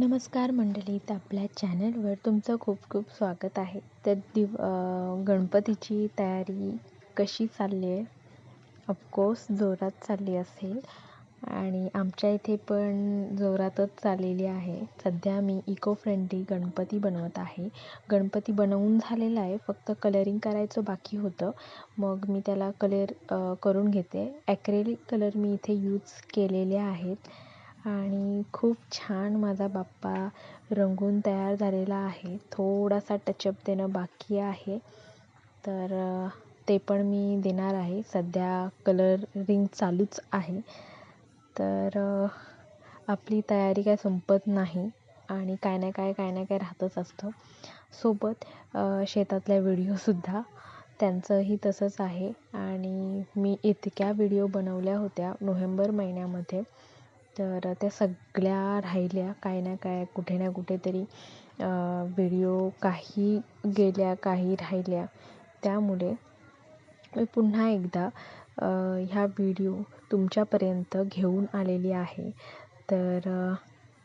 नमस्कार मंडळी तर आपल्या चॅनलवर तुमचं खूप खूप स्वागत आहे. तर दिव गणपतीची तयारी कशी चालली आहे ऑफकोर्स जोरात चालली असेल. आणि आमच्या इथे पण जोरातच चाललेली आहे. सध्या मी इको फ्रेंडली गणपती बनवत आहे. गणपती बनवून झालेला आहे फक्त कलरिंग करायचं बाकी होतं. मग मी त्याला कलर करून घेते. ॲक्रेलिक कलर मी इथे यूज केलेले आहेत. आणि खूप छान माझा बाप्पा रंगून तयार झालेला आहे. थोडासा टचअप देणं बाकी आहे. तर ते पण मी देणार आहे. सध्या कलरिंग चालूच आहे. तर आपली तयारी काय संपत नाही आणि काय ना काय काय ना काय राहतच असतं. सोबत शेतातल्या व्हिडिओसुद्धा त्यांचंही तसंच आहे. आणि मी इतक्या व्हिडिओ बनवल्या होत्या नोव्हेंबर महिन्यामध्ये. तर त्या सगळ्या राहिल्या काही ना काय कुठे ना कुठेतरी व्हिडिओ काही गेल्या काही राहिल्या. त्यामुळे मी पुन्हा एकदा ह्या व्हिडिओ तुमच्यापर्यंत घेऊन आलेली आहे. तर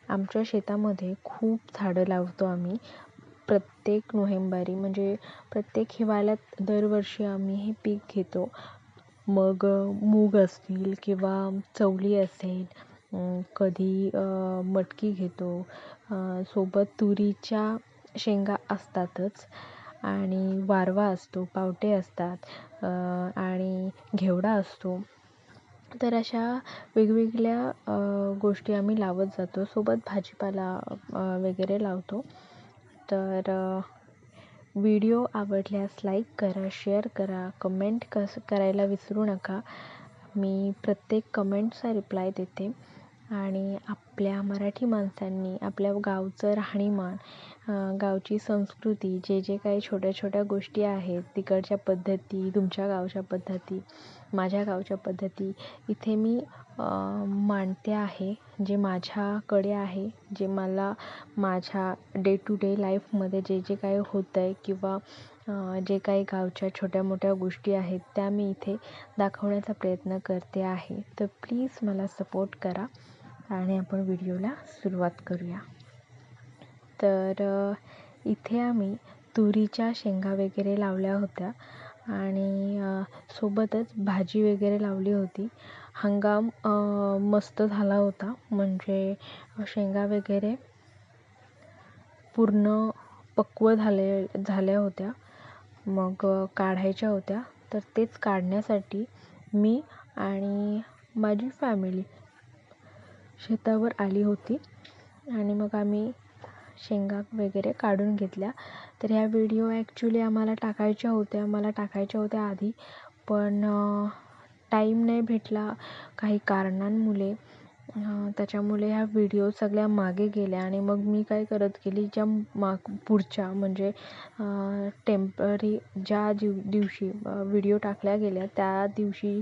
आमच्या शेतामध्ये खूप झाडं लावतो आम्ही. प्रत्येक नोव्हेंबरी म्हणजे प्रत्येक हिवाळ्यात दरवर्षी आम्ही हे पीक घेतो. मग मूग असतील किंवा चवली असेल कधी मटकी घेतो. सोबत तुरीच्या शेंगा असतातच आणि वारवा असतो पावटे असतात आणि घेवडा असतो. तर अशा वेगवेगळ्या गोष्टी आम्ही लावत जातो. सोबत भाजीपाला वगैरे लावतो. तर व्हिडिओ आवडल्यास लाईक करा शेअर करा कमेंट कस करायला विसरू नका. मी प्रत्येक कमेंटचा रिप्लाय देते. आणि आपल्या मराठी माणसांनी आपल्या गावचं राहणीमान गावची संस्कृती जे जे काही छोट्या छोट्या गोष्टी आहेत तिकडच्या पद्धती तुमच्या गावच्या पद्धती माझ्या गावच्या पद्धती इथे मी मांडते आहे जे माझ्याकडे आहे जे मला माझ्या डे टू डे लाईफमध्ये जे जे काही होतं आहे किंवा जे काही गावच्या छोट्या मोठ्या गोष्टी आहेत त्या मी इथे दाखवण्याचा प्रयत्न करते आहे. तर प्लीज मला सपोर्ट करा. आणि आपण व्हिडिओला सुरुवात करूया. तर इथे आम्ही तुरीच्या शेंगा वगैरे लावल्या होत्या आणि सोबतच भाजी वगैरे लावली होती. हंगाम मस्त झाला होता. म्हणजे शेंगा वगैरे पूर्ण पक्व झाले झाल्या होत्या. मग काढायच्या होत्या. तर तेच काढण्यासाठी मी आणि माझी फॅमिली शेतावर आली होती. आणि मग आम्ही शेंगा वगैरे काढून घेतल्या. तर ह्या व्हिडिओ ॲक्च्युली आम्हाला टाकायच्या होत्या. मला टाकायच्या होत्या आधी. पण टाईम नाही भेटला काही कारणांमुळे. त्याच्यामुळे ह्या व्हिडिओ सगळ्या मागे गेल्या. आणि मग मी काय करत गेली ज्या माग पुढच्या म्हणजे टेंपररी ज्या दिव दिवशी व्हिडिओ टाकल्या गेल्या त्या दिवशी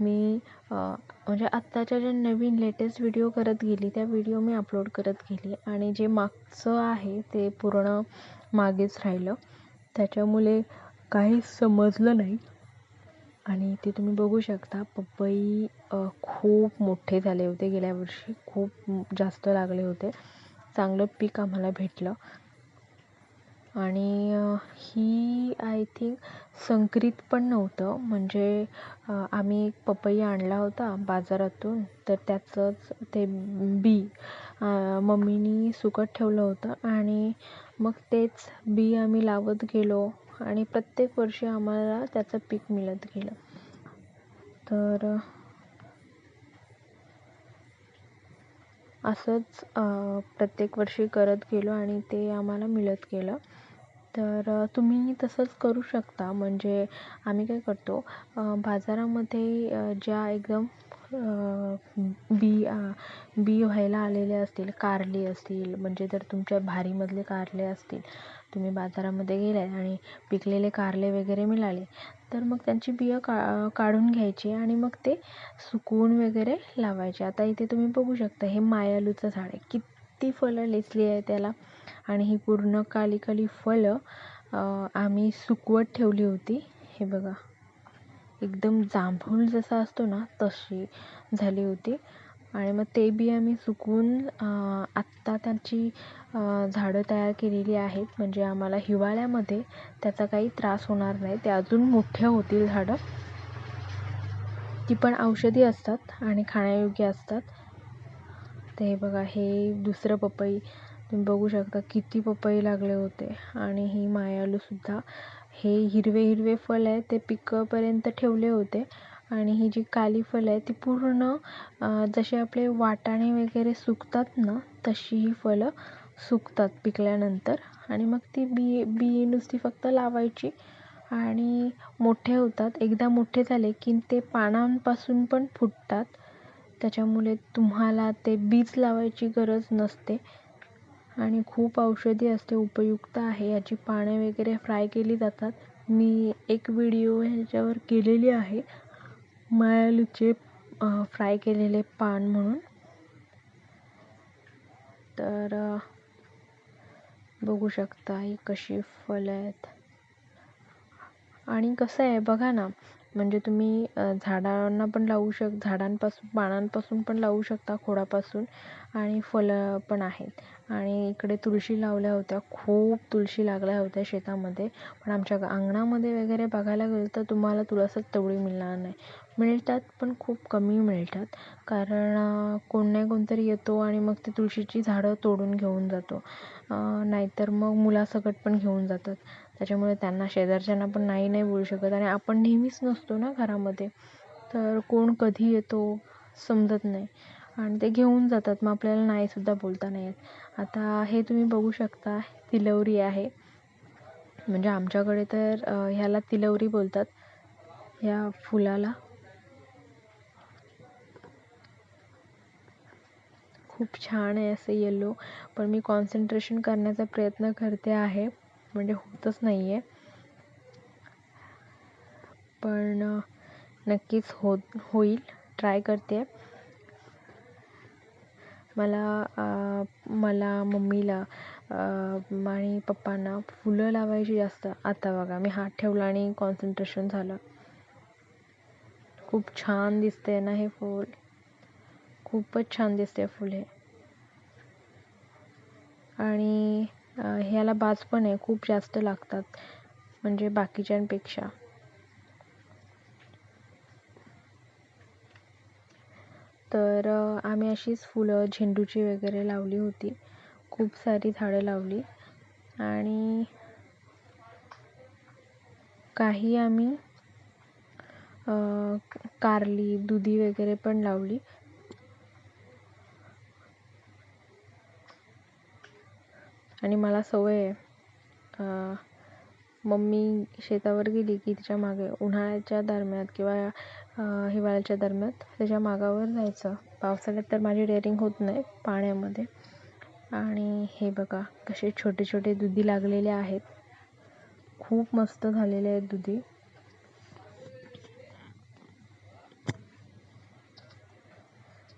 मी म्हणजे आत्ताच्या ज्या नवीन लेटेस्ट व्हिडिओ करत गेली त्या व्हिडिओ मी अपलोड करत गेली. आणि जे मागचं आहे ते पूर्ण मागेच राहिलं. त्याच्यामुळे काहीच समजलं नाही. आणि इथे तुम्ही बघू शकता पपई खूप मोठे झाले होते गेल्या वर्षी. खूप जास्त लागले होते. चांगलं पीक आम्हाला भेटलं. आणि ही आय थिंक संकरित पण नव्हतं. म्हणजे आम्ही एक पपई आणला होता बाजारातून तर त्याचंच ते बी मम्मीनी सुकत ठेवलं होतं. आणि मग तेच बी आम्ही लावत गेलो आणि प्रत्येक वर्षी आम्हाला त्याचं पीक मिळत गेलं. तर असंच प्रत्येक वर्षी करत गेलो आणि ते आम्हाला मिळत गेलं. तर तुम्ही तसंच करू शकता. म्हणजे आम्ही काय करतो बाजारामध्ये ज्या एकदम बी बी व्हायला आलेले असतील कारले असतील म्हणजे जर तुमच्या भारीमधले कारले असतील तुम्ही बाजारामध्ये गेलात आणि पिकलेले कारले वगैरे मिळाले तर मग त्यांची बिया का काढून घ्यायची आणि मग ते सुकवून वगैरे लावायचे. आता इथे तुम्ही बघू शकता हे मायालूचं झाड आहे. किती ती फळं लेचली आहे त्याला. आणि ही पूर्ण काली काली फळं आम्ही सुकवत ठेवली होती. हे बघा. एकदम जांभूळ जसा असतो ना तशी झाली होती. आणि मग ते बी आम्ही सुकवून आत्ता त्यांची झाडं तयार केलेली आहेत. म्हणजे आम्हाला हिवाळ्यामध्ये त्याचा काही त्रास होणार नाही. ते अजून मोठे होतील झाडं. ती पण औषधी असतात आणि खाण्यायोग्य असतात. तर हे बघा हे दुसरं पपई. तुम्ही बघू शकता किती पपई लागले होते. आणि ही मायालूसुद्धा हे हिरवे हिरवे फळ आहे ते पिकपर्यंत ठेवले होते. आणि ही जी काली फळं आहे ती पूर्ण जसे आपले वाटाणे वगैरे सुकतात ना तशी ही फळं सुकतात पिकल्यानंतर. आणि मग ती बी बी नुसती फक्त लावायची. आणि मोठे होतात. एकदा मोठे झाले की ते पानांपासून पण फुटतात. त्याच्यामुळे तुम्हाला ते बीज लावायची गरज नसते. आणि खूप औषधी असते उपयुक्त आहे. याची पाने वगैरे फ्राय केली जातात. मी एक व्हिडिओ ह्याच्यावर केलेली आहे. मायालूचे फ्राय केलेले पान म्हणून. तर बघू शकता ही कशी फळं आहेत. आणि कसं आहे बघा ना. म्हणजे तुम्ही झाडांना पण लावू शक झाडांपासून पानांपासून पण लावू शकता खोडापासून आणि फळं पण आहेत. आणि इकडे तुळशी लावल्या होत्या खूप तुळशी लागल्या होत्या शेतामध्ये. पण आमच्या अंगणामध्ये वगैरे बघायला गेलं तर तुम्हाला तुळसच तेवढी मिळणार नाही. मिळतात पण खूप कमी मिळतात. कारण कोण नाही कोणतरी येतो आणि मग ते तुळशीची झाडं तोडून घेऊन जातो. नाहीतर मग मुलासकट पण घेऊन जातात. त्याच्यामुळे त्यांना शेजारच्यांना पण नाही नाही बोलू शकत. आणि आपण नेहमीच नसतो ना घरामध्ये. तर कोण कधी येतो समजत नाही. आणि ते घेऊन जातात मग आपल्याला नाहीसुद्धा बोलता नाही येत. आता हे तुम्ही बघू शकता तिलवरी आहे. म्हणजे आमच्याकडे तर ह्याला तिलवरी बोलतात. या फुलाला. खूप छान आहे असं येलो पण मी कॉन्सन्ट्रेशन करण्याचा प्रयत्न करते आहे. म्हणजे होतच नाही आहे पण नक्कीच होत होईल. ट्राय करते. मला मला मम्मीला आणि पप्पांना फुलं लावायची जास्त आता बघा. मी हात ठेवला आणि कॉन्सन्ट्रेशन झालं. खूप छान दिसते ना हे फूल. खूपच छान दिसते फुल. हे आणि ह्याला बाज पण आहे खूप जास्त लागतात म्हणजे बाकीच्यांपेक्षा. तर आम्ही अशीच फुलं झेंडूची वगैरे लावली होती. खूप सारी झाडं लावली. आणि काही आम्ही कारली दुधी वगैरे पण लावली. आणि मला सवय आहे. मम्मी शेतावर गेली की तिच्यामागे उन्हाळ्याच्या दरम्यान किंवा हिवाळ्याच्या दरम्यान त्याच्या मागावर जायचं. पावसाळ्यात तर माझी डेअरिंग होत नाही पाण्यामध्ये. आणि हे बघा कसे छोटे छोटे दुधी लागलेले आहेत. खूप मस्त झालेले आहेत दुधी.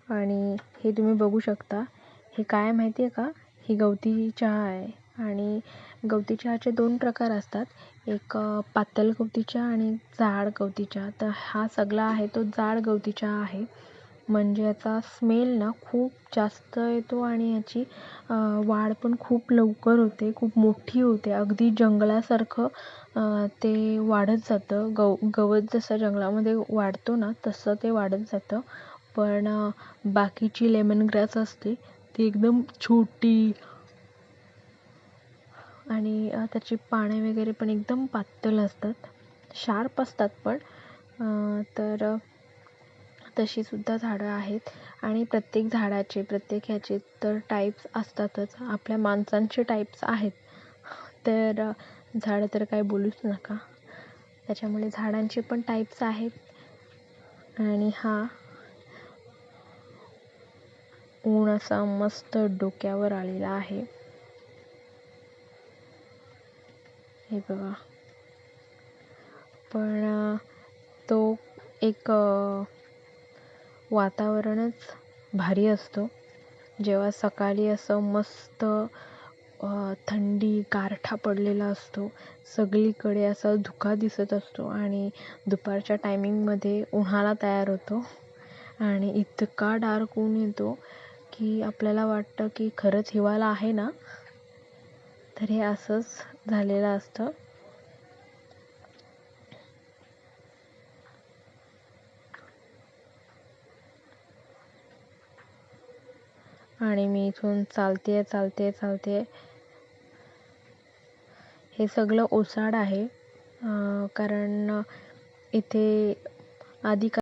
आणि हे तुम्ही बघू शकता. हे काय माहिती आहे का? ही गवती चहा आहे. आणि गवती चहाचे दोन प्रकार असतात. एक पातळ गवती चहा आणि जाड गवती चहा. तर हा सगळा आहे तो जाड गवती चहा आहे. म्हणजे याचा स्मेल ना खूप जास्त येतो आणि याची वाढ पण खूप लवकर होते खूप मोठी होते. अगदी जंगलासारखं ते वाढत जातं. गव गवत जसं जंगलामध्ये वाढतो ना तसं ते वाढत जातं. पण बाकीची लेमन ग्रास असते ती एकदम छोटी आणि त्याची पाने वगैरे पण एकदम पातळ असतात. शार्प असतात पण. तर तशीसुद्धा झाडं आहेत. आणि प्रत्येक झाडाचे प्रत्येक ह्याचे तर टाईप्स असतातच. आपल्या माणसांचे टाईप्स आहेत. तर झाडं तर काय बोलूच नका. त्याच्यामुळे झाडांचे पण टाईप्स आहेत. आणि हा ऊन असा मस्त डोक्यावर आलेला आहे. हे बघा. पण तो एक वातावरणच भारी असतो. जेव्हा सकाळी असं मस्त थंडी गारठा पडलेला असतो. सगळीकडे असा धुका दिसत असतो आणि दुपारच्या टायमिंगमध्ये उन्हाळा तयार होतो आणि इतका डार्क ऊन येतो की आपल्याला वाटतं की खरंच हिवाळा आहे ना? तर हे असंच झालेलं असतं. आणि मी इथून चालते चालते चालते हे सगळं ओसाड आहे. कारण इथे आधी